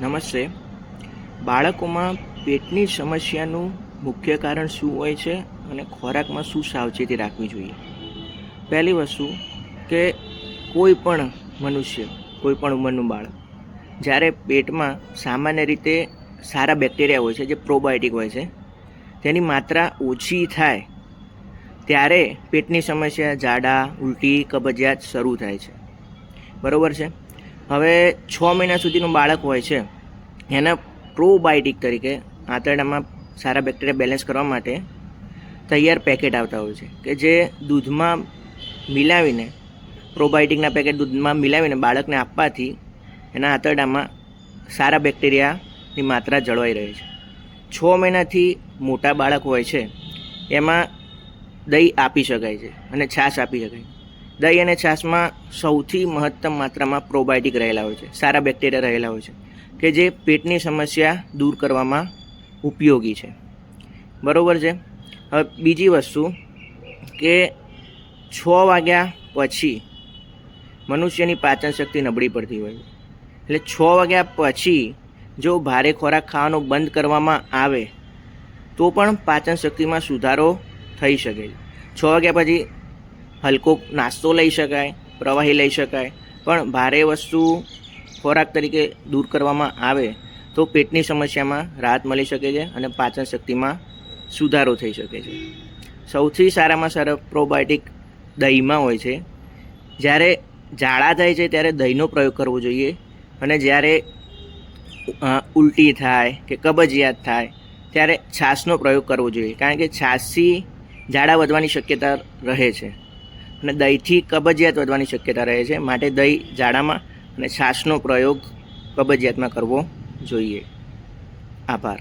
નમસ્તે. બાળકોમાં પેટની સમસ્યાનું મુખ્ય કારણ શું હોય છે અને ખોરાકમાં શું સાવચેતી રાખવી જોઈએ? પહેલી વસ્તુ કે કોઈ પણ મનુષ્ય, કોઈ પણ ઉંમરનું બાળક, જ્યારે પેટમાં સામાન્ય રીતે સારા બેક્ટેરિયા હોય છે, જે પ્રોબાયોટિક હોય છે, તેની માત્રા ઓછી થાય, ત્યારે પેટની સમસ્યા, ઝાડા, ઉલટી, કબજિયાત શરૂ થાય છે. બરોબર છે? હવે છ મહિના સુધીનું બાળક હોય છે, એના પ્રોબાયોટિક તરીકે આંતરડામાં સારા બેક્ટેરિયા બેલેન્સ કરવા માટે તૈયાર પેકેટ આવતા હોય છે, કે જે દૂધમાં મિલાવીને પ્રોબાયોટિકના પેકેટ દૂધમાં મિલાવીને બાળકને આપવાથી એના આંતરડામાં સારા બેક્ટેરિયાની માત્રા જળવાઈ રહે છે. છ મહિનાથી મોટા બાળક હોય છે, એમાં દહીં આપી શકાય છે અને છાશ આપી શકાય દહીં અને છાશમાં સૌથી મહત્તમ માત્રામાં પ્રોબાયોટિક રહેલા હોય છે. સારા બેક્ટેરિયા રહેલા હોય છે કે જે પેટની સમસ્યા દૂર કરવામાં ઉપયોગી છે. બરાબર છે? હવે બીજી વસ્તુ કે છ વાગ્યા પછી મનુષ્યની પાચન શક્તિ નબળી પડતી હોય છે. એટલે છ વાગ્યા પછી જો ભારે ખોરાક ખાવાનો બંધ કરવામાં આવે તો પણ પાચન શક્તિમાં સુધારો થઈ શકે છે વાગ્યા પછી હલકો નાસ્તો લઈ શકાય, પ્રવાહી લઈ શકાય. પણ ભારે વસ્તુ ખોરાક તરીકે દૂર કરવામાં આવે તો પેટની સમસ્યામાં રાહત મળી શકે છે અને પાચન શક્તિમાં સુધારો થઈ શકે છે. સૌથી સારામાં સારા પ્રોબાયોટિક દહીંમાં હોય છે. જ્યારે ઝાડા થાય છે ત્યારે દહીંનો પ્રયોગ કરવો જોઈએ અને જ્યારે ઉલટી થાય કે કબજિયાત થાય ત્યારે છાશનો પ્રયોગ કરવો જોઈએ. કારણ કે છાશથી ઝાડા વધવાની શક્યતા રહે છે. અને દહીંથી કબજિયાત વધવાની શક્યતા રહે છે. માટે દહીં ઝાડામાં અને છાશનો પ્રયોગ કબજિયાતમાં કરવો જોઈએ. આભાર.